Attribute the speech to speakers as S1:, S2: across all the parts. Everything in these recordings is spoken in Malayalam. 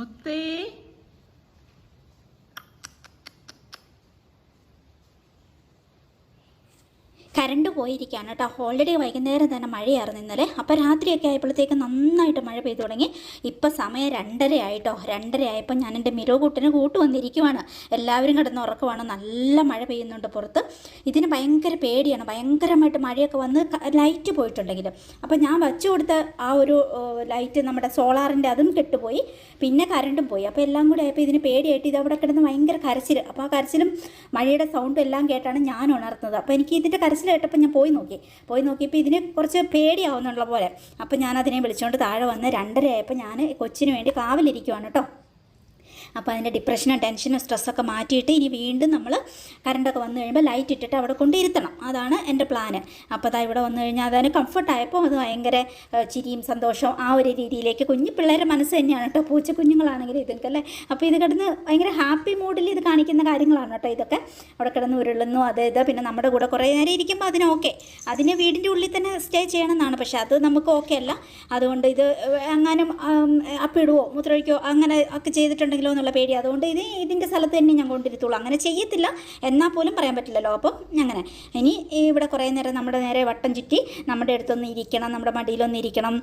S1: ಮುತ್ತೇ
S2: കറണ്ട് പോയിരിക്കുകയാണ് കേട്ടോ. ഓൾറെഡി വൈകുന്നേരം തന്നെ മഴയായിരുന്നു ഇന്നലെ. അപ്പോൾ രാത്രിയൊക്കെ ആയപ്പോഴത്തേക്ക് നന്നായിട്ട് മഴ പെയ്തു തുടങ്ങി. ഇപ്പോൾ സമയം രണ്ടര ആയിട്ടോ. രണ്ടര ആയപ്പോൾ ഞാൻ എന്റെ മിരോ കൂട്ടിന് കൂട്ട് വന്നിരിക്കുവാണ്. എല്ലാവരും കിടന്ന് ഉറക്കമാണ് നല്ല മഴ പെയ്യുന്നുണ്ട് പുറത്ത്. ഇതിന് ഭയങ്കര പേടിയാണ്. ഭയങ്കരമായിട്ട് മഴയൊക്കെ വന്ന് ലൈറ്റ് പോയിട്ടുണ്ടെങ്കിൽ അപ്പോൾ ഞാൻ വച്ചു കൊടുത്ത ആ ഒരു ലൈറ്റ് നമ്മുടെ സോളാറിന്റെ അതും കെട്ടുപോയി. പിന്നെ കറണ്ടും പോയി. അപ്പോൾ എല്ലാം കൂടെ ആയപ്പോൾ ഇതിന് പേടിയായിട്ട് ഇത് അവിടെ കിടന്ന് ഭയങ്കര കരച്ചിൽ അപ്പോൾ ആ കരച്ചിലും മഴയുടെ സൗണ്ടും എല്ലാം കേട്ടാണ് ഞാൻ ഉണർത്തുന്നത് അപ്പോൾ എനിക്ക് ഇതിന്റെ കരച്ചിൽ കേട്ടപ്പോൾ ഞാൻ പോയി നോക്കി. പോയി നോക്കിയപ്പോൾ ഇതിന് കുറച്ച് പേടിയാവുന്നുള്ള പോലെ. അപ്പോൾ ഞാൻ അതിനെ വിളിച്ചുകൊണ്ട് താഴെ വന്ന് രണ്ടര ആയപ്പോൾ ഞാൻ കൊച്ചിന് വേണ്ടി കാവലിരിക്കുവാണ് കേട്ടോ അപ്പോൾ അതിന്റെ ഡിപ്രഷനും ടെൻഷനും സ്ട്രെസ്സൊക്കെ മാറ്റിയിട്ട് ഇനി വീണ്ടും നമ്മൾ കറണ്ടൊക്കെ വന്നു കഴിയുമ്പോൾ ലൈറ്റ് ഇട്ടിട്ട് അവിടെ കൊണ്ടിരുത്തണം. അതാണ് എന്റെ പ്ലാന് അപ്പോൾ അതാ ഇവിടെ വന്നു കഴിഞ്ഞാൽ അതിന് കംഫർട്ടായപ്പോൾ അത് ഭയങ്കര ചിരിയും സന്തോഷവും ആ ഒരു രീതിയിലേക്ക് കുഞ്ഞു പിള്ളേരുടെ മനസ്സ് തന്നെയാണ് കേട്ടോ. പൂച്ച കുഞ്ഞുങ്ങളാണെങ്കിൽ ഇതൊക്കെ അല്ലേ അപ്പോൾ ഇത് കിടന്ന് ഭയങ്കര ഹാപ്പി മൂഡിൽ ഇത് കാണിക്കുന്ന കാര്യങ്ങളാണ് കേട്ടോ ഇതൊക്കെ. അവിടെ കിടന്ന് ഉരുളുന്നു അത് ഇത് പിന്നെ നമ്മുടെ കൂടെ കുറേ നേരം ഇരിക്കുമ്പോൾ അതിന് ഓക്കെ അതിന് വീടിന്റെ ഉള്ളിൽ തന്നെ സ്റ്റേ ചെയ്യണമെന്നാണ്. പക്ഷേ അത് നമുക്ക് ഓക്കെ അല്ല. അതുകൊണ്ട് ഇത് എങ്ങാനും അപ്പിടുവോ മൂത്രമൊഴിക്കോ അങ്ങനെ ഒക്കെ ചെയ്തിട്ടുണ്ടെങ്കിലോ എന്നുള്ള പേടി. അതുകൊണ്ട് ഇത് ഇതിന്റെ സ്ഥലത്ത് തന്നെ ഞാൻ കൊണ്ടിരുത്തുള്ളൂ. അങ്ങനെ ചെയ്യത്തില്ല. എന്നാൽ പോലും പറയാൻ പറ്റില്ലല്ലോ. അപ്പം അങ്ങനെ. ഇനി ഇവിടെ കുറേ നേരം നമ്മുടെ നേരെ വട്ടം ചുറ്റി നമ്മുടെ അടുത്തൊന്ന് ഇരിക്കണം നമ്മുടെ മടിയിലൊന്ന് ഇരിക്കണം.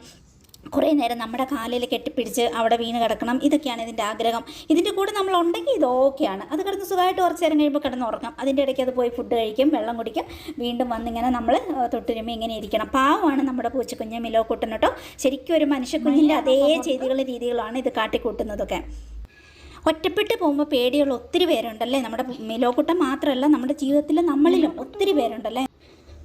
S2: കുറേ നേരം നമ്മുടെ കാലിൽ കെട്ടിപ്പിടിച്ച് അവിടെ വീണ് കിടക്കണം. ഇതൊക്കെയാണ് ഇതിന്റെ ആഗ്രഹം. ഇതിന്റെ കൂടെ നമ്മൾ ഉണ്ടെങ്കിൽ ഇത് ഓക്കെയാണ്. അത് കിടന്ന് സുഖമായിട്ട് കുറച്ച് നേരം കഴിയുമ്പോൾ കിടന്ന് ഉറങ്ങാം. അതിന്റെ ഇടയ്ക്ക് അത് പോയി ഫുഡ് കഴിക്കും വെള്ളം കുടിക്കും. വീണ്ടും വന്നിങ്ങനെ നമ്മൾ തൊട്ടുരുമി ഇങ്ങനെ ഇരിക്കണം. പാവമാണ് നമ്മുടെ പൂച്ചക്കുഞ്ഞ് മിലോ കുട്ടൻ കേട്ടോ. ശരിക്കും ഒരു മനുഷ്യക്കുഞ്ഞിന്റെ അതേ ചെയ്തികൾ രീതികളാണ് ഇത് കാട്ടിക്കൂട്ടുന്നതൊക്കെ. ഒറ്റപ്പെട്ട് പോകുമ്പോൾ പേടിയുള്ള ഒത്തിരി പേരുണ്ടല്ലേ? നമ്മുടെ മിലോക്കുട്ടം മാത്രമല്ല നമ്മുടെ ജീവിതത്തിൽ നമ്മളിലും ഒത്തിരി പേരുണ്ടല്ലേ?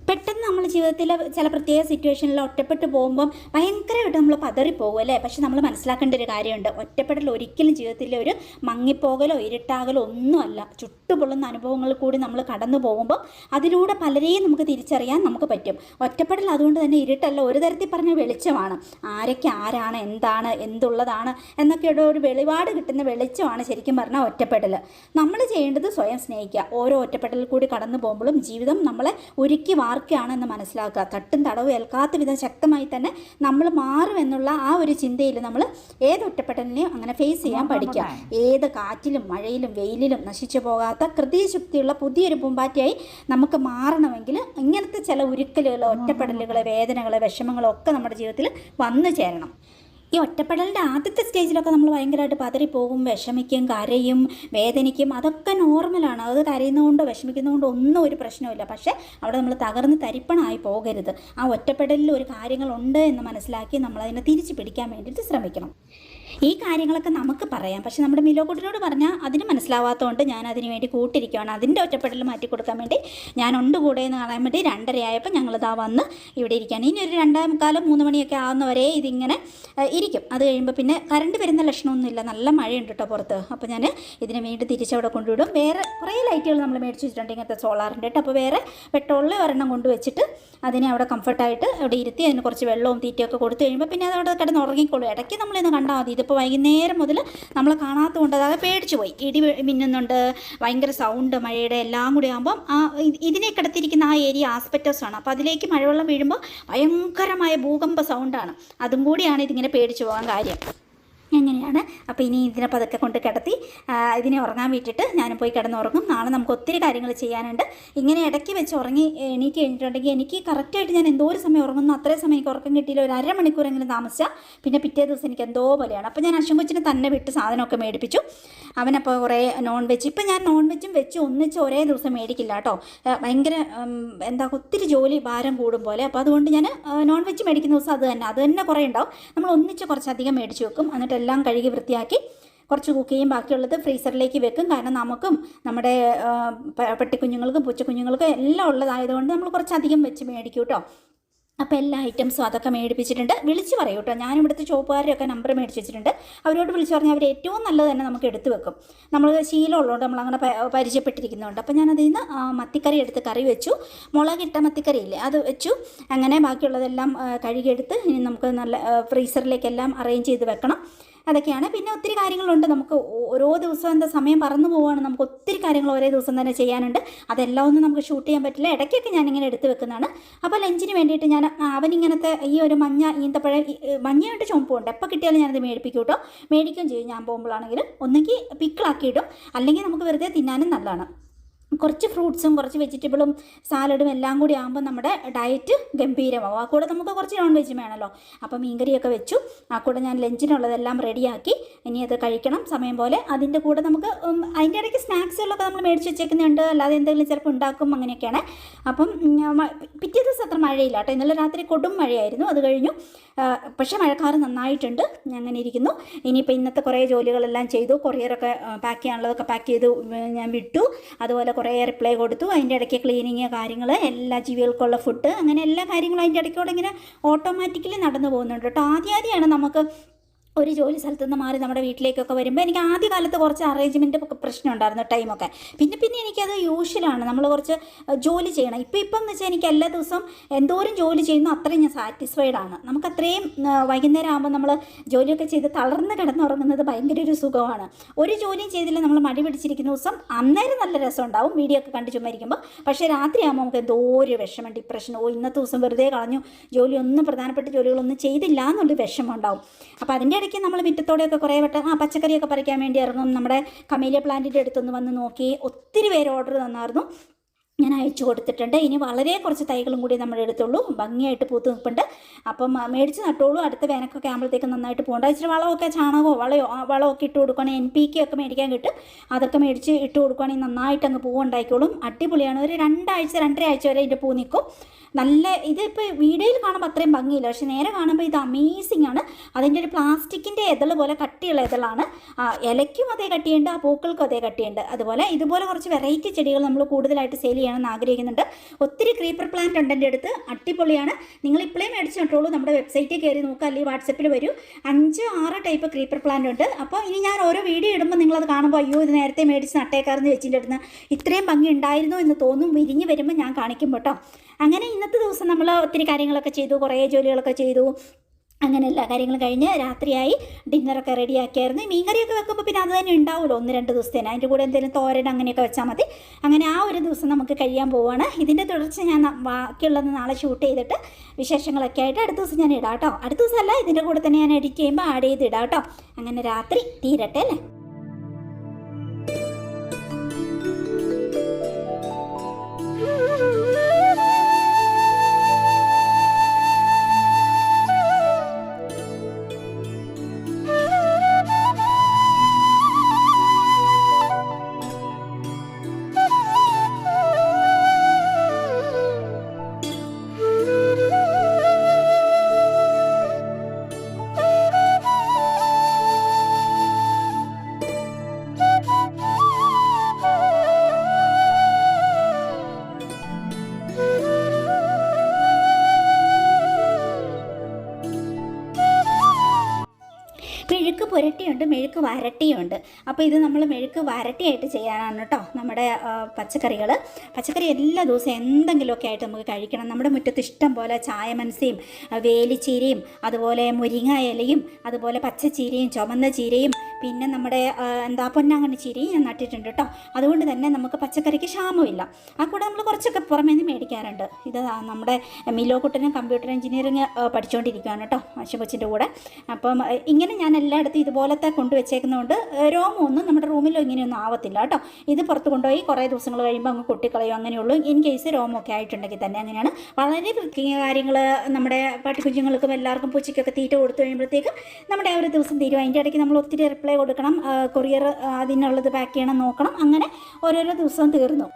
S2: പെട്ടെന്ന് നമ്മൾ ജീവിതത്തിൽ ചില പ്രത്യേക സിറ്റുവേഷനിൽ ഒറ്റപ്പെട്ട് പോകുമ്പം ഭയങ്കരമായിട്ട് നമ്മൾ പതറിപ്പോകും അല്ലേ? പക്ഷെ നമ്മൾ മനസ്സിലാക്കേണ്ട ഒരു കാര്യമുണ്ട്. ഒറ്റപ്പെടൽ ഒരിക്കലും ജീവിതത്തിലെ ഒരു മങ്ങിപ്പോകലോ ഇരുട്ടാകലോ ഒന്നുമല്ല. ചുട്ടുപൊള്ളുന്ന അനുഭവങ്ങളിൽ കൂടി നമ്മൾ കടന്നു പോകുമ്പോൾ അതിലൂടെ പലരെയും നമുക്ക് തിരിച്ചറിയാൻ നമുക്ക് പറ്റും. ഒറ്റപ്പെടൽ അതുകൊണ്ട് തന്നെ ഇരുട്ടല്ല ഒരു തരത്തിൽ പറഞ്ഞ വെളിച്ചമാണ്. ആരൊക്കെ ആരാണ് എന്താണ് എന്തുള്ളതാണ് എന്നൊക്കെയുടെ ഒരു വെളിപാട് കിട്ടുന്ന വെളിച്ചമാണ് ശരിക്കും പറഞ്ഞാൽ ഒറ്റപ്പെടൽ നമ്മൾ ചെയ്യേണ്ടത് സ്വയം സ്നേഹിക്കുക. ഓരോ ഒറ്റപ്പെടലിൽ കൂടി കടന്നു പോകുമ്പോഴും ജീവിതം നമ്മളെ ഒരുക്കി വാർക്കുകയാണെന്ന് മനസ്സിലാക്കുക. തട്ടും തടവും ഏൽക്കാത്ത വിധം ശക്തമായി തന്നെ നമ്മൾ മാറുമെന്നുള്ള ആ ഒരു ചിന്തയിൽ നമ്മൾ ഏത് ഒറ്റപ്പെട്ടലിനെയും അങ്ങനെ ഫേസ് ചെയ്യാൻ പഠിക്കുക. ഏത് കാറ്റിലും മഴയിലും വെയിലിലും നശിച്ചു പോകാത്ത ഹൃദയശക്തിയുള്ള പുതിയൊരു പൂമ്പാറ്റയായി നമുക്ക് മാറണമെങ്കിൽ ഇങ്ങനത്തെ ചില ഉരുക്കലുകൾ ഒറ്റപ്പെടലുകൾ വേദനകൾ വിഷമങ്ങളൊക്കെ നമ്മുടെ ജീവിതത്തിൽ വന്നു ചേരണം. ഈ ഒറ്റപ്പെടലിന്റെ ആദ്യത്തെ സ്റ്റേജിലൊക്കെ നമ്മൾ ഭയങ്കരമായിട്ട് പതറിപ്പോകും വിഷമിക്കും കരയും വേദനിക്കും അതൊക്കെ നോർമലാണ് അത് കരയുന്നതുകൊണ്ടോ വിഷമിക്കുന്നതുകൊണ്ടോ ഒന്നും ഒരു പ്രശ്നമില്ല പക്ഷേ അവിടെ നമ്മൾ തകർന്ന് തരിപ്പണമായി പോകരുത്. ആ ഒറ്റപ്പെടലിൽ ഒരു കാര്യങ്ങളുണ്ട് എന്ന് മനസ്സിലാക്കി നമ്മൾ അതിനെ തിരിച്ചു പിടിക്കാൻ വേണ്ടിയിട്ട് ശ്രമിക്കണം. ഈ കാര്യങ്ങളൊക്കെ നമുക്ക് പറയാം. പക്ഷെ നമ്മുടെ മിലോക്കുട്ടിനോട് പറഞ്ഞാൽ അതിന് മനസ്സിലാവാത്തതുകൊണ്ട് ഞാൻ അതിന് വേണ്ടി കൂട്ടിരിക്കുകയാണ് അതിന്റെ ഒറ്റപ്പെടൽ മാറ്റി കൊടുക്കാൻ വേണ്ടി ഞാൻ ഉണ്ട് കൂടെ എന്ന് കാണാൻ വേണ്ടി രണ്ടരയായപ്പോൾ ഞങ്ങളിതാ വന്ന് ഇവിടെ ഇരിക്കുകയാണ്. ഇനി ഒരു രണ്ടേ മുക്കാലം മൂന്ന് മണിയൊക്കെ ആവുന്നവരെ ഇതിങ്ങനെ ഇരിക്കും. അത് കഴിയുമ്പോൾ പിന്നെ കറണ്ട് വരുന്ന ലക്ഷണമൊന്നുമില്ല. നല്ല മഴയുണ്ട് കേട്ടോ പുറത്ത്. അപ്പോൾ ഞാൻ ഇതിനെ വീണ്ടും തിരിച്ചവിടെ കൊണ്ടുവിടും. വേറെ കുറേ ലൈറ്റുകൾ നമ്മൾ മേടിച്ച് വെച്ചിട്ടുണ്ട് ഇങ്ങനത്തെ സോളാറിന്റെ കേട്ടോ. അപ്പോൾ വേറെ പെട്രോളിൽ ഒരെണ്ണം കൊണ്ടുവച്ചിട്ട് അതിനെ അവിടെ കംഫർട്ടായിട്ട് അവിടെ ഇരുത്തി അതിന് കുറച്ച് വെള്ളവും തീറ്റയൊക്കെ കൊടുത്തു കഴിയുമ്പോൾ പിന്നെ അത് അവിടെ കിടന്ന് ഉറങ്ങിക്കോളും. ഇടയ്ക്ക് നമ്മളിന്ന് കണ്ടാൽ മതി. ഇതിപ്പോൾ വൈകുന്നേരം മുതൽ നമ്മൾ കാണാത്തതുകൊണ്ട് അതായത് പേടിച്ചു പോയി. ഇടി മിന്നുന്നുണ്ട് ഭയങ്കര സൗണ്ട് മഴയുടെ എല്ലാം കൂടി ആകുമ്പം ആ ഇത് ഇതിനെ കിടത്തിരിക്കുന്ന ആ ഏരിയ ആസ്പെറ്റോസ് ആണ്. അപ്പോൾ അതിലേക്ക് മഴവെള്ളം വീഴുമ്പോൾ ഭയങ്കരമായ ഭൂകമ്പ സൗണ്ടാണ് അതും കൂടിയാണ് ഇതിങ്ങനെ പേടിച്ചു പോകാൻ കാര്യം. അങ്ങനെയാണ്. അപ്പോൾ ഇനി ഇതിനെ പതുക്കെ കൊണ്ട് കിടത്തി ഇതിനെ ഉറങ്ങാൻ വിട്ടിട്ട് ഞാനും പോയി കിടന്നുറങ്ങും. നാളെ നമുക്ക് ഒത്തിരി കാര്യങ്ങൾ ചെയ്യാനുണ്ട്. ഇങ്ങനെ ഇടയ്ക്ക് വെച്ച് ഉറങ്ങി എണീക്ക് കഴിഞ്ഞിട്ടുണ്ടെങ്കിൽ എനിക്ക് കറക്റ്റായിട്ട് ഞാൻ എന്തോ ഒരു സമയം ഉറങ്ങുന്നു. അത്രയും സമയം എനിക്ക് ഉറക്കം കിട്ടിയില്ല. ഒരു അരമണിക്കൂറെങ്കിലും താമസിച്ചാൽ പിന്നെ പിറ്റേ ദിവസം എനിക്ക് എന്തോ പോലെയാണ്. അപ്പോൾ ഞാൻ അശ്വൻ കൊച്ചിനെ തന്നെ വിട്ട് സാധനമൊക്കെ മേടിപ്പിച്ചു. അവനപ്പോൾ കുറേ നോൺ വെജ് ഇപ്പം ഞാൻ നോൺ വെജും വെച്ച് ഒന്നിച്ച് ഒരേ ദിവസം മേടിക്കില്ല കേട്ടോ. ഭയങ്കര എന്താ ഒത്തിരി ജോലി ഭാരം കൂടും പോലെ. അപ്പോൾ അതുകൊണ്ട് ഞാൻ നോൺ വെജ് മേടിക്കുന്ന ദിവസം അത് തന്നെ. അത് തന്നെ കുറേ ഉണ്ടാവും. നമ്മൾ ഒന്നിച്ച് കുറച്ചധികം മേടിച്ച് വെക്കും. എന്നിട്ട് എല്ലാം കഴുകി വൃത്തിയാക്കി കുറച്ച് കുക്ക് ചെയ്യും. ബാക്കിയുള്ളത് ഫ്രീസറിലേക്ക് വെക്കും. കാരണം നമുക്കും നമ്മുടെ പട്ടിക്കുഞ്ഞുങ്ങൾക്കും പൂച്ചക്കുഞ്ഞുങ്ങൾക്കും എല്ലാം ഉള്ളതായതുകൊണ്ട് നമ്മൾ കുറച്ചധികം വെച്ച് മേടിക്കും കേട്ടോ അപ്പോൾ എല്ലാ ഐറ്റംസും അതൊക്കെ മേടിപ്പിച്ചിട്ടുണ്ട്. വിളിച്ച് പറയൂ കേട്ടോ ഞാൻ ഇവിടുത്തെ ചോപ്പുകാരെയൊക്കെ നമ്പർ മേടിച്ച് വെച്ചിട്ടുണ്ട്. അവരോട് വിളിച്ച് പറഞ്ഞാൽ അവർ ഏറ്റവും നല്ലത് തന്നെ നമുക്ക് എടുത്തു വെക്കും. നമ്മൾ ശീലമുള്ളതുകൊണ്ട് നമ്മൾ അങ്ങനെ പരിചയപ്പെട്ടിരിക്കുന്നതുകൊണ്ട് അപ്പോൾ ഞാൻ നിന്ന് മത്തിക്കറി എടുത്ത് കറി വെച്ചു. മുളകിട്ട മത്തിക്കറി ഇല്ലേ അത് വെച്ചു. അങ്ങനെ ബാക്കിയുള്ളതെല്ലാം കഴുകിയെടുത്ത് ഇനി നമുക്ക് നല്ല ഫ്രീസറിലേക്കെല്ലാം അറേഞ്ച് ചെയ്ത് വെക്കണം. അതൊക്കെയാണ്. പിന്നെ ഒത്തിരി കാര്യങ്ങളുണ്ട്. നമുക്ക് ഓരോ ദിവസവും എന്താ സമയം പറന്നു പോവുകയാണ് നമുക്ക് ഒത്തിരി കാര്യങ്ങൾ ഒരേ ദിവസം തന്നെ ചെയ്യാനുണ്ട്. അതെല്ലാം ഒന്നും നമുക്ക് ഷൂട്ട് ചെയ്യാൻ പറ്റില്ല. ഇടയ്ക്കൊക്കെ ഇങ്ങനെ എടുത്ത് വെക്കുന്നതാണ്. അപ്പോൾ ലഞ്ചിന് വേണ്ടിയിട്ട് ഞാൻ അവനിങ്ങനത്തെ ഈ ഒരു മഞ്ഞ ഈന്തപ്പഴം മഞ്ഞയായിട്ട് ചുമപ്പുണ്ട് എപ്പോൾ കിട്ടിയാലും ഞാനത് മേടിപ്പിക്കും കേട്ടോ മേടിക്കുകയും ചെയ്യും ഞാൻ പോകുമ്പോഴാണെങ്കിലും. ഒന്നെങ്കിൽ പിക്കിളാക്കിയിടും. അല്ലെങ്കിൽ നമുക്ക് വെറുതെ തിന്നാനും നല്ലതാണ്. കുറച്ച് ഫ്രൂട്ട്സും കുറച്ച് വെജിറ്റബിളും സാലഡും എല്ലാം കൂടി ആകുമ്പോൾ നമ്മുടെ ഡയറ്റ് ഗംഭീരമാവും. ആ കൂടെ നമുക്ക് കുറച്ച് നോൺ വെജ് വേണമല്ലോ അപ്പോൾ മീൻകറിയൊക്കെ വെച്ചു. ആ കൂടെ ഞാൻ ലഞ്ചിനുള്ളതെല്ലാം റെഡിയാക്കി ഇനി അത് കഴിക്കണം. സമയം പോലെ അതിന്റെ കൂടെ നമുക്ക് അതിന്റെ ഇടയ്ക്ക് സ്നാക്സുകളൊക്കെ നമ്മൾ മേടിച്ച് വെച്ചേക്കുന്നുണ്ട്. അല്ലാതെ എന്തെങ്കിലും ചിലപ്പോൾ ഉണ്ടാക്കും അങ്ങനെയൊക്കെയാണ്. അപ്പം പിറ്റേ ദിവസം അത്ര മഴയില്ല കേട്ടോ. ഇന്നലെ രാത്രി കൊടും മഴയായിരുന്നു. അത് കഴിഞ്ഞു. പക്ഷേ മഴക്കാറ് നന്നായിട്ടുണ്ട്. ഞാൻ അങ്ങനെ ഇരിക്കുന്നു. ഇനിയിപ്പോൾ ഇന്നത്തെ കുറേ ജോലികളെല്ലാം ചെയ്തു. കൊറിയറൊക്കെ പാക്ക് ചെയ്യാനുള്ളതൊക്കെ പാക്ക് ചെയ്ത്. ഞാൻ വിട്ടു. അതുപോലെ കുറേ റിപ്ലൈ കൊടുത്തു. അതിന്റെ ഇടയ്ക്ക് ക്ലീനിങ് കാര്യങ്ങൾ എല്ലാ ജീവികൾക്കുള്ള ഫുഡ് അങ്ങനെ എല്ലാ കാര്യങ്ങളും അതിന്റെ ഇടയ്ക്കൂടെ ഇങ്ങനെ ഓട്ടോമാറ്റിക്കലി നടന്നു പോകുന്നുണ്ട്. കേട്ടോ ആദ്യം നമുക്ക് ഒരു ജോലി സ്ഥലത്ത് നിന്ന് മാറി നമ്മുടെ വീട്ടിലേക്കൊക്കെ വരുമ്പോൾ എനിക്ക് ആദ്യ കാലത്ത് കുറച്ച് അറേഞ്ച്മെന്റ് പ്രശ്നം ഉണ്ടായിരുന്നു ടൈമൊക്കെ പിന്നെ പിന്നെ എനിക്കത് യൂഷ്വലാണ് നമ്മൾ കുറച്ച് ജോലി ചെയ്യണം. ഇപ്പം ഇപ്പം എന്ന് വെച്ചാൽ എനിക്ക് എല്ലാ ദിവസവും എന്തോരം ജോലി ചെയ്യുന്നു അത്രയും ഞാൻ സാറ്റിസ്ഫൈഡ് ആണ്. നമുക്ക് അത്രയും വൈകുന്നേരം ആകുമ്പോൾ നമ്മൾ ജോലിയൊക്കെ ചെയ്ത് തളർന്ന് കിടന്നുറങ്ങുന്നത് ഭയങ്കര ഒരു സുഖമാണ്. ഒരു ജോലിയും ചെയ്തില്ല നമ്മൾ മടി പിടിച്ചിരിക്കുന്ന ദിവസം അന്നേരം നല്ല രസം ഉണ്ടാവും. വീഡിയോ ഒക്കെ കണ്ട് ചുമ്മാരിക്കുമ്പോൾ പക്ഷേ രാത്രിയാകുമ്പോൾ നമുക്ക് എന്തോ ഒരു വിഷമം ഡിപ്രഷൻ ഓ ഇന്നത്തെ ദിവസം വെറുതെ കളഞ്ഞു. ജോലിയൊന്നും പ്രധാനപ്പെട്ട ജോലികളൊന്നും ചെയ്തില്ല എന്നുള്ളൊരു വിഷമം ഉണ്ടാവും. അപ്പോൾ അതിന്റെ ഇടയ്ക്ക് നമ്മൾ മുറ്റത്തോടെയൊക്കെ കുറേ വട്ടം ആ പച്ചക്കറിയൊക്കെ പറിക്കാൻ വേണ്ടി ഇറങ്ങും നമ്മുടെ കമേലിയ പ്ലാന്റിന്റെ അടുത്തൊന്ന് വന്ന് നോക്കി. ഒത്തിരി പേര് ഓർഡർ തന്നായിരുന്നു. ഞാൻ അയച്ചു കൊടുത്തിട്ടുണ്ട്. ഇനി വളരെ കുറച്ച് തൈകളും കൂടി നമ്മൾ എടുത്തുള്ളൂ ഭംഗിയായിട്ട് പൂത്ത് നിൽപ്പുണ്ട്. അപ്പം മേടിച്ച് നട്ടോളൂ. അടുത്ത വേനക്കൊക്കെ ആകുമ്പോഴത്തേക്ക് നന്നായിട്ട് പോകണ്ട. ഇച്ചിരി വളമൊക്കെ ചാണകമോ വളയോ വളമൊക്കെ ഇട്ട് കൊടുക്കുകയാണെങ്കിൽ എൻ പി കെ ഒക്കെ മേടിക്കാൻ കിട്ടും. അതൊക്കെ മേടിച്ച് ഇട്ട് കൊടുക്കുകയാണെങ്കിൽ നന്നായിട്ട് അങ്ങ് പൂവുണ്ടായിക്കോളും അടിപൊളിയാണ്. ഒരു രണ്ടാഴ്ച രണ്ടര ആഴ്ച വരെ ഇതിന്റെ പൂ നിൽക്കും. നല്ല ഇതിപ്പോൾ വീഡിയോയിൽ കാണുമ്പോൾ അത്രയും ഭംഗിയില്ല. പക്ഷേ നേരെ കാണുമ്പോൾ ഇത് അമേസിംഗ് ആണ്. അതിന്റെ ഒരു പ്ലാസ്റ്റിക്കിന്റെ ഇതൾ പോലെ കട്ടിയുള്ള ഇതളാണ്. ഇലയ്ക്കും അതേ കട്ടിയുണ്ട്. ആ പൂക്കൾക്കും അതേ കട്ടിയുണ്ട്. അതുപോലെ ഇതുപോലെ കുറച്ച് വെറൈറ്റി ചെടികൾ നമ്മൾ കൂടുതലായിട്ട് സെയിൽ ചെയ്യണമെന്ന് ആഗ്രഹിക്കുന്നുണ്ട്. ഒത്തിരി ക്രീപ്പർ പ്ലാന്റ് ഉണ്ട് എന്റെ അടുത്ത്. അടിപൊളിയാണ്. നിങ്ങൾ ഇപ്പോഴേ മേടിച്ച് കണ്ടോളൂ. നമ്മുടെ വെബ്സൈറ്റിൽ കയറി നോക്കുക അല്ലെങ്കിൽ വാട്സപ്പിൽ വരൂ. അഞ്ച് ആറ് ടൈപ്പ് ക്രീപ്പർ പ്ലാന്റ് ഉണ്ട്. അപ്പോൾ ഇനി ഞാൻ ഓരോ വീഡിയോ ഇടുമ്പോൾ നിങ്ങളത് കാണുമ്പോൾ അയ്യോ ഇത് നേരത്തെ മേടിച്ച് നട്ടേക്കാരെന്ന് വെച്ചിന്റെ ഇത്രയും ഭംഗി ഉണ്ടായിരുന്നു എന്ന് തോന്നും. വിരിഞ്ഞ് വരുമ്പോൾ ഞാൻ കാണിക്കും കേട്ടോ. അങ്ങനെ ഇന്നത്തെ ദിവസം നമ്മൾ ഒത്തിരി കാര്യങ്ങളൊക്കെ ചെയ്തു. കുറേ ജോലികളൊക്കെ ചെയ്തു. അങ്ങനെ എല്ലാ കാര്യങ്ങളും കഴിഞ്ഞ് രാത്രിയായി ഡിന്നറൊക്കെ റെഡിയാക്കിയായിരുന്നു. മീൻകറിയൊക്കെ വെക്കുമ്പോൾ പിന്നെ അത് തന്നെ ഉണ്ടാവുമല്ലോ ഒന്ന് രണ്ട് ദിവസത്തേന് അതിന്റെ കൂടെ എന്തെങ്കിലും തോരൻ അങ്ങനെയൊക്കെ വെച്ചാൽ മതി. അങ്ങനെ ആ ഒരു ദിവസം നമുക്ക് കഴിയാൻ പോവാണ്. ഇതിന്റെ തുടർച്ച ഞാൻ ബാക്കിയുള്ളത് നാളെ ഷൂട്ട് ചെയ്തിട്ട് വിശേഷങ്ങളൊക്കെ ആയിട്ട് അടുത്ത ദിവസം ഞാൻ ഇടാം കേട്ടോ. അടുത്ത ദിവസമല്ല ഇതിന്റെ കൂടെ തന്നെ ഞാൻ എഡിറ്റ് ചെയ്യുമ്പോൾ ആഡ് ചെയ്ത് ഇടാം കേട്ടോ. അങ്ങനെ രാത്രി തീരട്ടെ അല്ലേ? വരട്ടിയുണ്ട്. അപ്പോൾ ഇത് നമ്മൾ മെഴുക്ക് വരട്ടിയായിട്ട് ചെയ്യാനാണ് കേട്ടോ നമ്മുടെ പച്ചക്കറികൾ. പച്ചക്കറി എല്ലാ ദിവസവും എന്തെങ്കിലുമൊക്കെ ആയിട്ട് നമുക്ക് കഴിക്കണം. നമ്മുടെ മുറ്റത്ത് ഇഷ്ടം പോലെ ചായമൻസിയും വേലിച്ചീരയും അതുപോലെ മുരിങ്ങ ഇലയും അതുപോലെ പച്ചച്ചീരയും ചുമന്ന ചീരയും പിന്നെ നമ്മുടെ എന്താ പൊന്നാങ്കണ്ണി ചീരി ഞാൻ നട്ടിട്ടുണ്ട് കേട്ടോ. അതുകൊണ്ട് തന്നെ നമുക്ക് പച്ചക്കറിക്ക് ക്ഷാമമില്ല. ആ കൂടെ നമ്മൾ കുറച്ചൊക്കെ പുറമേ നിന്ന് മേടിക്കാറുണ്ട്. ഇത് നമ്മുടെ മിലോ കുട്ടനും കമ്പ്യൂട്ടർ എഞ്ചിനീയറിങ് പഠിച്ചുകൊണ്ടിരിക്കുകയാണ് കേട്ടോ ആശുപത്രിന്റെ കൂടെ. അപ്പം ഇങ്ങനെ ഞാൻ എല്ലായിടത്തും ഇതുപോലത്തെ കൊണ്ടുവച്ചേക്കുന്നതുകൊണ്ട് രോമമൊന്നും നമ്മുടെ റൂമിലോ ഇങ്ങനെയൊന്നും ആവത്തില്ല കേട്ടോ. ഇത് പുറത്ത് കൊണ്ടുപോയി കുറേ ദിവസങ്ങൾ കഴിയുമ്പോൾ അങ്ങ് കൊട്ടിക്കളയോ അങ്ങനെയുള്ളൂ ഇൻ കേസ് രോമമൊക്കെ ആയിട്ടുണ്ടെങ്കിൽ തന്നെ അങ്ങനെയാണ്. വളരെ കാര്യങ്ങൾ നമ്മുടെ പട്ടിക്കുഞ്ഞുങ്ങൾക്കും എല്ലാവർക്കും പൂച്ചയ്ക്കൊക്കെ തീറ്റ കൊടുത്തു കഴിയുമ്പോഴത്തേക്കും നമ്മുടെ ഒരു ദിവസം തീരും. അതിന്റെ ഇടയ്ക്ക് നമ്മൾ ഒത്തിരി റിപ്ലൈ കൊടുക്കണം കൊറിയർ അതിനുള്ളത് പാക്ക് ചെയ്യണം നോക്കണം അങ്ങനെ ഓരോരോ ദിവസവും തീർന്നു.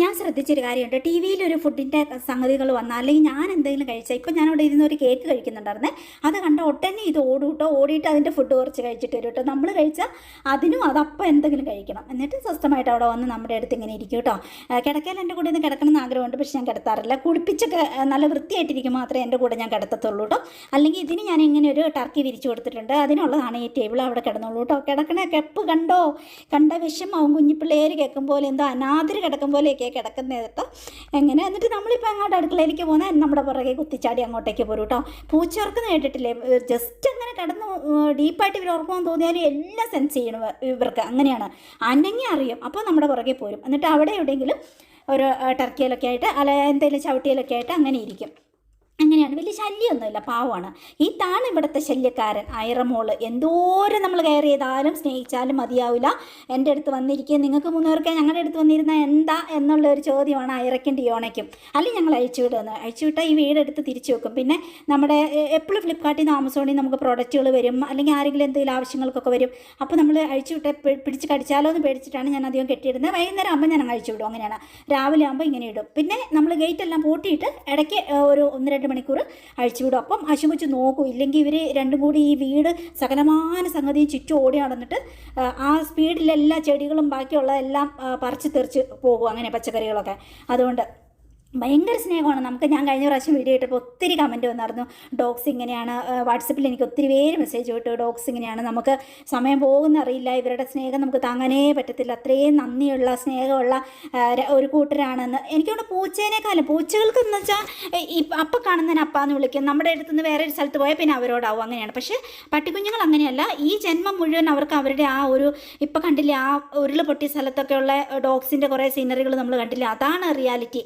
S2: ഞാൻ ശ്രദ്ധിച്ചൊരു കാര്യമുണ്ട്. ടി വിയിൽ ഒരു ഫുഡിന്റെ സംഗതികൾ വന്നാൽ അല്ലെങ്കിൽ ഞാൻ എന്തെങ്കിലും കഴിച്ചാൽ ഇപ്പം ഞാനവിടെ ഇരുന്ന് ഒരു കേക്ക് കഴിക്കുന്നുണ്ടായിരുന്നേ അത് കണ്ട ഒട്ടന്നെ ഇത് ഓടും കേട്ടോ. ഓടിയിട്ട് അതിന്റെ ഫുഡ് കുറച്ച് കഴിച്ചിട്ട് വരും കേട്ടോ. നമ്മൾ കഴിച്ചാൽ അതിനും അതപ്പം എന്തെങ്കിലും കഴിക്കണം. എന്നിട്ട് സ്വസ്ഥമായിട്ട് അവിടെ വന്ന് നമ്മുടെ അടുത്ത് ഇങ്ങനെ ഇരിക്കും കേട്ടോ. കിടക്കാൻ എന്റെ കൂടെ ഒന്ന് കിടക്കണം എന്ന് ആഗ്രഹമുണ്ട് പക്ഷെ ഞാൻ കിടത്താറില്ല. കുളിപ്പിച്ചൊക്കെ നല്ല വൃത്തിയായിട്ടിരിക്കും മാത്രമേ എന്റെ കൂടെ ഞാൻ കിടത്തത്തുള്ളൂ കേട്ടോ. അല്ലെങ്കിൽ ഇതിന് ഞാൻ ഇങ്ങനെ ഒരു ടർക്കി വിരിച്ചു കൊടുത്തിട്ടുണ്ട്. അതിനുള്ളതാണ് ഈ ടേബിൾ അവിടെ കിടന്നുള്ളൂ കേട്ടോ. കിടക്കണ കെപ്പ് കണ്ടോ? കണ്ട വിഷമാവും കുഞ്ഞിപ്പിള്ളേർ പിള്ളേർ കേൾക്കും പോലെ എന്തോ അനാഥര് കിടക്കും പോലെയൊക്കെ കിടക്കുന്നത് കേട്ടോ എങ്ങനെ? എന്നിട്ട് നമ്മളിപ്പോൾ അങ്ങോട്ട് അടുക്കളയിലേക്ക് പോകുന്ന നമ്മുടെ പുറകെ കുത്തിച്ചാടി അങ്ങോട്ടേക്ക് പോരും കേട്ടോ പൂച്ചവർക്ക് കേട്ടിട്ടില്ലേ? ജസ്റ്റ് അങ്ങനെ കിടന്ന് ഡീപ്പായിട്ട് ഇവർ ഓർക്കുമെന്ന് തോന്നിയാലും എല്ലാം സെൻസ് ചെയ്യണം ഇവർക്ക് അങ്ങനെയാണ്. അനങ്ങി അറിയും അപ്പോൾ നമ്മുടെ പുറകെ പോരും. എന്നിട്ട് അവിടെ എവിടെയെങ്കിലും ഒരു ടർക്കിയിലൊക്കെ ആയിട്ട് അല്ല എന്തെങ്കിലും ചവിട്ടിയിലൊക്കെ ആയിട്ട് അങ്ങനെ ഇരിക്കും. അങ്ങനെയാണ്. വലിയ ശല്യമൊന്നുമില്ല. പാവമാണ്. ഈ ഇതാണ് ഇവിടുത്തെ ശല്യക്കാരൻ ഐറമോൾ എന്തോരം നമ്മൾ കെയർ ചെയ്താലും സ്നേഹിച്ചാലും മതിയാവില്ല. എന്റെ അടുത്ത് വന്നിരിക്കുക നിങ്ങൾക്ക് മൂന്നുപേർക്ക് ഞങ്ങളുടെ അടുത്ത് വന്നിരുന്ന എന്താ? എന്നുള്ള ഒരു ചോദ്യമാണ് ഐറയ്ക്കും ഡിയോണയ്ക്കും അല്ലെങ്കിൽ ഞങ്ങൾ അഴിച്ചു വിടുന്നത് അഴിച്ചു വിട്ടാൽ ഈ വീടെടുത്ത് തിരിച്ചു വെക്കും. പിന്നെ നമ്മുടെ എപ്പോഴും ഫ്ലിപ്കാർട്ടിൽ നിന്ന് ആമസോണിൽ നമുക്ക് പ്രോഡക്റ്റുകൾ വരും. അല്ലെങ്കിൽ ആരെങ്കിലും എന്തെങ്കിലും ആവശ്യങ്ങൾക്കൊക്കെ വരും. അപ്പോൾ നമ്മൾ അഴിച്ചു വിട്ട് പിടിച്ച് കടിച്ചാലോ എന്ന് പേടിച്ചിട്ടാണ് ഞാൻ അധികം കെട്ടിയിടുന്നത്. വൈകുന്നേരം ആകുമ്പോൾ ഞാൻ അഴിച്ചു വിടും. അങ്ങനെയാണ്. രാവിലെ ആകുമ്പോൾ ഇങ്ങനെ ഇടും. പിന്നെ നമ്മൾ ഗേറ്റ് എല്ലാം പൂട്ടിയിട്ട് ഇടയ്ക്ക് ഒരു ഒന്ന് രണ്ട് മണിക്കൂർ അഴിച്ചു വിടും. അപ്പം അശുമിച്ച് നോക്കും ഇല്ലെങ്കിൽ ഇവർ രണ്ടും കൂടി ഈ വീട് സകലമാന സംഗതിയും ചുറ്റും ഓടി നടന്നിട്ട് ആ, സ്പീഡിലെല്ലാ ചെടികളും ബാക്കിയുള്ളതെല്ലാം എല്ലാം പറിച്ച് തെറിച്ച് പോകും അങ്ങനെ പച്ചക്കറികളൊക്കെ. അതുകൊണ്ട് ഭയങ്കര സ്നേഹമാണ്. നമുക്ക് ഞാൻ കഴിഞ്ഞ പ്രാവശ്യം വീഡിയോ ഇട്ടപ്പോൾ ഒത്തിരി കമന്റ് വന്നായിരുന്നു. ഡോഗ്സ് ഇങ്ങനെയാണ് വാട്സപ്പിൽ എനിക്ക് ഒത്തിരി പേര് മെസ്സേജ് വിട്ടു ഡോഗ്സ് ഇങ്ങനെയാണ് നമുക്ക് സമയം പോകുന്ന അറിയില്ല. ഇവരുടെ സ്നേഹം നമുക്ക് താങ്ങാനേ പറ്റത്തില്ല. അത്രയും നന്ദിയുള്ള സ്നേഹമുള്ള ഒരു കൂട്ടരാണെന്ന് എനിക്കവിടെ പൂച്ചേനേക്കാളും. പൂച്ചകൾക്കെന്ന് വെച്ചാൽ ഈ അപ്പം കാണുന്നതിന് അപ്പാന്ന് വിളിക്കും. നമ്മുടെ അടുത്ത് നിന്ന് വേറെ ഒരു സ്ഥലത്ത് പോയാൽ പിന്നെ അവരോടാവും. അങ്ങനെയാണ്. പക്ഷേ പട്ടിക്കുഞ്ഞുങ്ങൾ അങ്ങനെയല്ല. ഈ ജന്മം മുഴുവൻ അവർക്ക് അവരുടെ ആ ഒരു ഇപ്പം കണ്ടില്ലേ ആ ഉരുൾ പൊട്ടിയ സ്ഥലത്തൊക്കെയുള്ള ഡോഗ്സിന്റെ കുറേ സീനറികൾ നമ്മൾ കണ്ടില്ല? അതാണ് റിയാലിറ്റി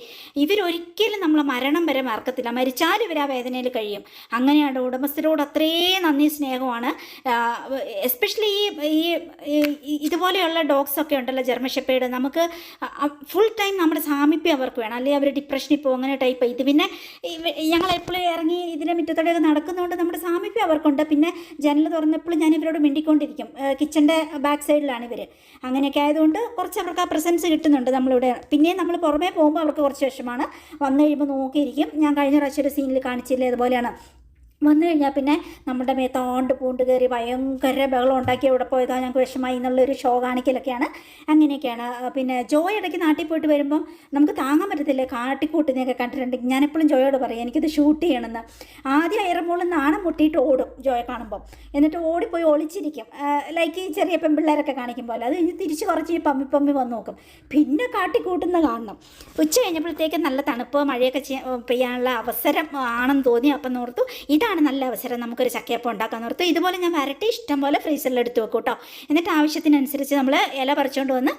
S2: ഇവരൊരിക്കലും നമ്മൾ മരണം വരെ മറക്കത്തില്ല. മരിച്ചാൽ ഇവർ ആ വേദനയിൽ കഴിയും. അങ്ങനെയാണ് ഉടമസ്ഥരോട് അത്രയും നന്ദി സ്നേഹമാണ്. എസ്പെഷ്യലി ഈ ഈ- ഇതുപോലെയുള്ള ഡോഗ്സ് ഒക്കെ ഉണ്ടല്ലോ ജർമ്മൻ ഷെപ്പേഡ് നമുക്ക് ഫുൾ ടൈം നമ്മുടെ സാമീപ്യം അവർക്ക് വേണം. അല്ലെങ്കിൽ അവർ ഡിപ്രഷനിൽ പോകും അങ്ങനെ ടൈപ്പ് ഇത് പിന്നെ ഞങ്ങൾ എപ്പോഴും ഇറങ്ങി ഇതിന്റെ മുറ്റത്തോടെയൊക്കെ നടക്കുന്നതുകൊണ്ട് നമ്മുടെ സാമീപ്യം അവർക്കുണ്ട്. പിന്നെ ജനൽ തുറന്നപ്പോഴും ഞാൻ ഇവരോട് മിണ്ടിക്കൊണ്ടിരിക്കും. കിച്ചന്റെ ബാക്ക് സൈഡിലാണ് ഇവർ അങ്ങനെയൊക്കെ ആയതുകൊണ്ട് കുറച്ച് അവർക്ക് ആ പ്രസൻസ് കിട്ടുന്നുണ്ട് നമ്മളിവിടെ. പിന്നെയും നമ്മൾ പുറമേ പോകുമ്പോൾ അവർക്ക് കുറച്ച് വിഷമാണ്. വന്നു കഴിയുമ്പോൾ നോക്കിയിരിക്കും. ഞാൻ കഴിഞ്ഞ പ്രാവശ്യം ഒരു സീനിൽ കാണിച്ചില്ലേ? അതുപോലെയാണ്. വന്നു കഴിഞ്ഞാൽ പിന്നെ നമ്മുടെ മേത്താണ്ട് പൂണ്ട് കയറി ഭയങ്കര ബഹളം ഉണ്ടാക്കി എവിടെ പോയതാ ഞങ്ങൾക്ക് വിഷമായി എന്നുള്ളൊരു ഷോ കാണിക്കലൊക്കെയാണ്. അങ്ങനെയൊക്കെയാണ്. പിന്നെ ജോയ് ഇടയ്ക്ക് നാട്ടിൽ പോയിട്ട് വരുമ്പം നമുക്ക് താങ്ങാൻ പറ്റത്തില്ല? കാട്ടിക്കൂട്ടുന്നതൊക്കെ കണ്ടിട്ടുണ്ട്. ഞാനെപ്പോഴും ജോയോട് പറയും എനിക്കിത് ഷൂട്ട് ചെയ്യണമെന്ന്. ആദ്യം അയറമോളിൽ നാണം മുട്ടിയിട്ട് ഓടും ജോയെ കാണുമ്പം. എന്നിട്ട് ഓടിപ്പോയി ഒളിച്ചിരിക്കും. ലൈക്ക് ഈ ചെറിയ പെൺപിള്ളേരൊക്കെ കാണിക്കും പോലെ. അത് കഴിഞ്ഞ് തിരിച്ച് കുറച്ച് ഈ പമ്മി പമ്മി വന്ന് നോക്കും. പിന്നെ കാട്ടിക്കൂട്ടുന്ന കാണണം. ഉച്ച കഴിഞ്ഞപ്പോഴത്തേക്ക് നല്ല തണുപ്പ് മഴയൊക്കെ ചെയ്യാൻ പെയ്യാനുള്ള അവസരം ആണെന്ന് തോന്നി. അപ്പം ഓർത്തു ഇതാണ് നല്ല അവസരം. നമുക്കൊരു ചക്കയപ്പം ഉണ്ടാക്കാൻ നിർത്തും ഇതുപോലെ ഞാൻ വരട്ടി ഇഷ്ടം പോലെ ഫ്രീസറിൽ എടുത്ത് വെക്കും കേട്ടോ എന്നിട്ട് ആവശ്യത്തിനനുസരിച്ച് നമ്മൾ ഇല പറിച്ചുകൊണ്ട് വന്ന്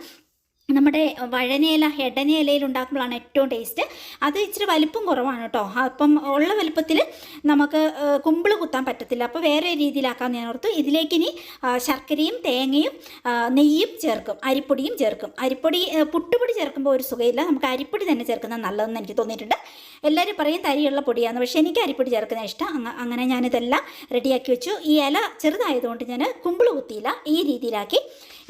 S2: നമ്മുടെ വഴനയില ഹെഡനയിലയിൽ ഉണ്ടാക്കുമ്പോഴാണ് ഏറ്റവും ടേസ്റ്റ് അത് ഇച്ചിരി വലിപ്പം കുറവാണ് കേട്ടോ. അപ്പം ഉള്ള വലിപ്പത്തിൽ നമുക്ക് കുമ്പിൾ കുത്താൻ പറ്റത്തില്ല. അപ്പോൾ വേറെ രീതിയിലാക്കാമെന്ന് ഞാൻ ഓർത്തു. ഇതിലേക്ക് ഇനി ശർക്കരയും തേങ്ങയും നെയ്യും ചേർക്കും. അരിപ്പൊടിയും ചേർക്കും. അരിപ്പൊടി പുട്ടുപൊടി ചേർക്കുമ്പോൾ ഒരു സുഖമില്ല. നമുക്ക് അരിപ്പൊടി തന്നെ ചേർക്കുന്നത് നല്ലതെന്ന് എനിക്ക് തോന്നിയിട്ടുണ്ട്. എല്ലാവരും പറയും തരിയുള്ള പൊടിയാണ് പക്ഷേ എനിക്ക് അരിപ്പൊടി ചേർക്കുന്ന ഇഷ്ടം. അങ്ങ- അങ്ങനെ ഞാനിതെല്ലാം റെഡിയാക്കി വെച്ചു. ഈ ഇല ചെറുതായതുകൊണ്ട് ഞാൻ കുമ്പിൾ കുത്തിയില്ല. ഈ രീതിയിലാക്കി.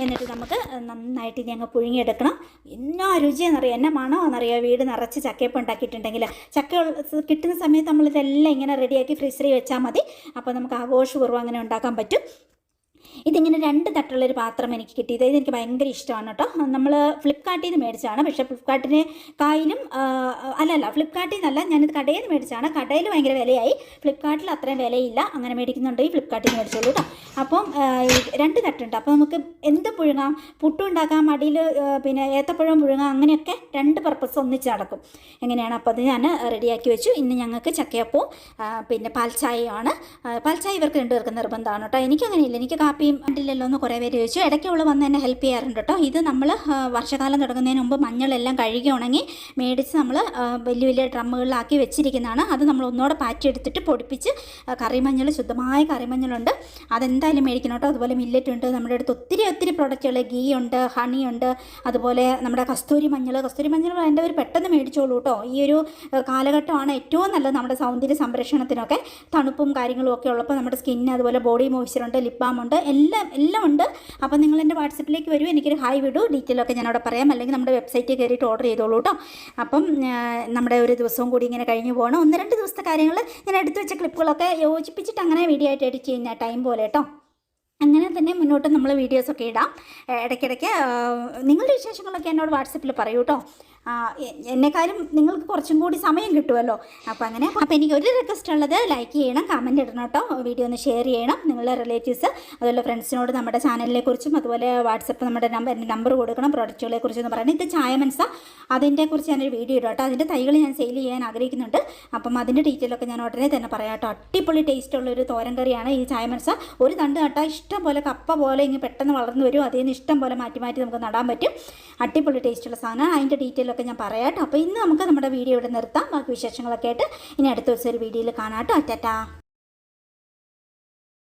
S2: എന്നിട്ട് നമുക്ക് നന്നായിട്ട് ഇനി അങ്ങ് പുഴുങ്ങിയെടുക്കണം. എന്നാ രുചി രുചിയെന്നറിയാം എന്നാ മണമെന്നറിയാം വീട് നിറച്ച് ചക്കയപ്പം ഉണ്ടാക്കിയിട്ടുണ്ടെങ്കിൽ. ചക്ക കിട്ടുന്ന സമയത്ത് നമ്മളിതെല്ലാം ഇങ്ങനെ റെഡിയാക്കി ഫ്രീസറിൽ വെച്ചാൽ മതി. അപ്പോൾ നമുക്ക് ആഘോഷപൂർവം അങ്ങനെ ഉണ്ടാക്കാൻ പറ്റും. ഇതിങ്ങനെ രണ്ട് തട്ടുള്ളൊരു പാത്രം എനിക്ക് കിട്ടിയത്. ഇത് എനിക്ക് ഭയങ്കര ഇഷ്ടമാണ് കേട്ടോ. നമ്മൾ ഫ്ലിപ്കാർട്ടിൽ നിന്ന് മേടിച്ചാണ് പക്ഷേ ഫ്ലിപ്കാർട്ടിനെ കായിലും അല്ലല്ല ഫ്ലിപ്കാർട്ടിൽ നിന്നല്ല ഞാനിത് കടയിൽ നിന്ന് മേടിച്ചാണ് കടയിൽ ഭയങ്കര വിലയായി. ഫ്ലിപ്കാർട്ടിൽ അത്രയും വിലയില്ല. അങ്ങനെ മേടിക്കുന്നുണ്ടെങ്കിൽ ഫ്ലിപ്കാർട്ടിൽ നിന്ന് മേടിച്ചോളൂ കേട്ടോ. അപ്പം രണ്ട് തട്ടുണ്ട്. അപ്പോൾ നമുക്ക് എന്ത് പുഴുങ്ങാം. പുട്ടും ഉണ്ടാക്കാം അടിയിൽ പിന്നെ ഏത്തപ്പഴം പുഴുങ്ങാം അങ്ങനെയൊക്കെ രണ്ട് പർപ്പസ് ഒന്നിച്ച് നടക്കും. എങ്ങനെയാണ്? അപ്പോൾ അത് ഞാൻ റെഡിയാക്കി വെച്ചു. ഇന്ന് ഞങ്ങൾക്ക് ചക്കയപ്പവും പിന്നെ പാൽച്ചായയാണ് ആ, പാൽച്ചായ ഇവർക്ക് രണ്ടുപേർക്ക് നിർബന്ധമാണ് കേട്ടോ. എനിക്കങ്ങനെയില്ല. എനിക്ക് കാപ്പിയും കണ്ടില്ലല്ലോ എന്ന് കുറേ പേര് ചോദിച്ചു. ഇടയ്ക്ക് അവൾ വന്ന് എന്നെ ഹെൽപ്പ് ചെയ്യാറുണ്ട് കേട്ടോ. ഇത് നമ്മൾ വർഷകാലം തുടങ്ങുന്നതിന് മുമ്പ് മഞ്ഞളെല്ലാം കഴുകി ഉണങ്ങി മേടിച്ച് നമ്മൾ വലിയ വലിയ ഡ്രമ്മുകളിലാക്കി വെച്ചിരിക്കുന്നതാണ്. അത് നമ്മൾ ഒന്നുകൂടെ പാറ്റിയെടുത്തിട്ട് പൊടിപ്പിച്ച് കറിമഞ്ഞൾ ശുദ്ധമായ കറിമഞ്ഞളുണ്ട്. അതെന്തായാലും മേടിക്കണം കേട്ടോ. അതുപോലെ മില്ലറ്റ് ഉണ്ട്. നമ്മുടെ അടുത്ത് ഒത്തിരി ഒത്തിരി പ്രൊഡക്റ്റുകൾ ഗീ ഉണ്ട് ഹണി ഉണ്ട്. അതുപോലെ നമ്മുടെ കസ്തൂരി മഞ്ഞൾ കസ്തൂരി മഞ്ഞൾ എന്റെ ഒരു പെട്ടെന്ന് മേടിച്ചോളൂ കേട്ടോ. ഈ ഒരു കാലഘട്ടമാണ് ഏറ്റവും നല്ലത് നമ്മുടെ സൗന്ദര്യ സംരക്ഷണത്തിനൊക്കെ. തണുപ്പും കാര്യങ്ങളും ഒക്കെ ഉള്ളപ്പോൾ നമ്മുടെ സ്കിന്നിന് അതുപോലെ ബോഡി മോയ്സ്ചർ ഉണ്ട് ലിപ് ബാം ഉണ്ട്. എല്ലാം എല്ലാം ഉണ്ട്. അപ്പോൾ നിങ്ങൾ എന്റെ വാട്സപ്പിലേക്ക് വരൂ. എനിക്കൊരു ഹായ് വിടൂ. ഡീറ്റെയിൽ ഒക്കെ ഞാൻ അവിടെ പറയാം. അല്ലെങ്കിൽ നമ്മുടെ വെബ്സൈറ്റിൽ കയറിയിട്ട് ഓർഡർ ചെയ്തോളൂ കേട്ടോ അപ്പം നമ്മുടെ ഒരു ദിവസവും കൂടി ഇങ്ങനെ കഴിഞ്ഞു പോകണം. ഒന്ന് രണ്ട് ദിവസത്തെ കാര്യങ്ങൾ ഞാൻ എടുത്തു വെച്ച ക്ലിപ്പുകളൊക്കെ യോജിപ്പിച്ചിട്ട് അങ്ങനെ വീഡിയോ ആയിട്ട് എഡിറ്റ് ചെയ്യുന്ന ടൈം പോലെ കേട്ടോ അങ്ങനെ തന്നെ മുന്നോട്ട് നമ്മൾ വീഡിയോസൊക്കെ ഇടാം. ഇടയ്ക്കിടയ്ക്ക് നിങ്ങളുടെ വിശേഷങ്ങളൊക്കെ എന്നോട് വാട്സപ്പിൽ പറയൂ കേട്ടോ എന്നെക്കാളും നിങ്ങൾക്ക് കുറച്ചും കൂടി സമയം കിട്ടുമല്ലോ അപ്പോൾ അങ്ങനെ അപ്പോൾ എനിക്ക് ഒരു റിക്വസ്റ്റ് ഉള്ളത് ലൈക്ക് ചെയ്യണം കമന്റ് ഇടണം കേട്ടോ. വീഡിയോ ഒന്ന് ഷെയർ ചെയ്യണം. നിങ്ങളുടെ റിലേറ്റീവ്സ് അതുപോലെ ഫ്രണ്ട്സിനോട് നമ്മുടെ ചാനലിനെ കുറിച്ചും അതുപോലെ വാട്സപ്പ് നമ്മുടെ നമ്പർ എന്റെ നമ്പർ കൊടുക്കണം പ്രോഡക്റ്റുകളെ കുറിച്ചെന്ന് പറയുന്നത്. ഇത് ചായ മനസ്സ. അതിന്റെ ഞാനൊരു വീഡിയോ ഇടാം കേട്ടോ. അതിന്റെ തൈകൾ ഞാൻ സെയിൽ ചെയ്യാൻ ആഗ്രഹിക്കുന്നുണ്ട്. അപ്പം അതിന്റെ ഡീറ്റെയിലൊക്കെ ഞാൻ ഉടനെ തന്നെ പറയാം കേട്ടോ. അടിപൊളി ടേസ്റ്റ് ഉള്ള ഒരു തോരൻ കറിയാണ് ഈ ചായ മനസ്സ. ഒരു തണ്ട് നട്ടാൽ ഇഷ്ടം പോലെ കപ്പ പോലെ ഇങ്ങനെ പെട്ടെന്ന് വളർന്നു വരും. അതിൽ നിന്ന് ഇഷ്ടം പോലെ മാറ്റി മാറ്റി നമുക്ക് നടാൻ പറ്റും. അടിപൊളി ടേസ്റ്റുള്ള സാധനം അതിന്റെ ഡീറ്റെയിലൊക്കെ ഞാൻ പറയാട്ടോ. അപ്പോൾ ഇന്ന് നമുക്ക് നമ്മുടെ വീഡിയോ ഇവിടെ നിർത്താം. ബാക്കി വിശേഷങ്ങളൊക്കെ ആയിട്ട് ഇനി അടുത്ത ദിവസം ഒരു വീഡിയോയിൽ കാണാം കേട്ടോ. അറ്റാറ്റാ